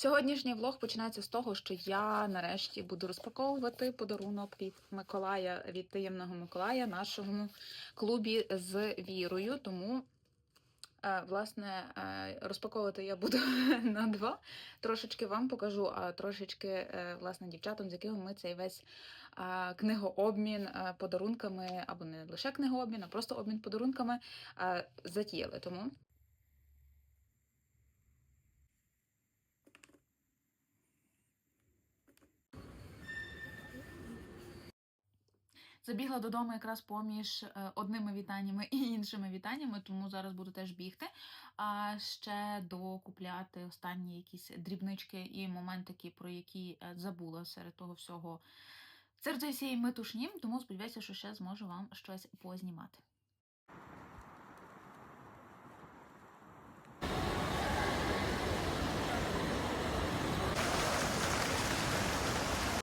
Сьогоднішній влог починається з того, що я нарешті буду розпаковувати подарунок від Миколая, від таємного Миколая, нашому клубі з вірою. Тому, е, власне, е, розпаковувати я буду на два. Трошечки вам покажу, а трошечки, е, власне, дівчатам, з якими ми цей весь книгообмін подарунками, або не лише книгообмін, а просто обмін подарунками затіяли. Тому Забігла додому якраз поміж е, одними вітаннями і іншими вітаннями, тому зараз буду теж бігти. А ще докупляти останні якісь дрібнички і моментики, про які е, забула серед того всього. Серед цієї метушні, тому сподіваюся, що ще зможу вам щось познімати.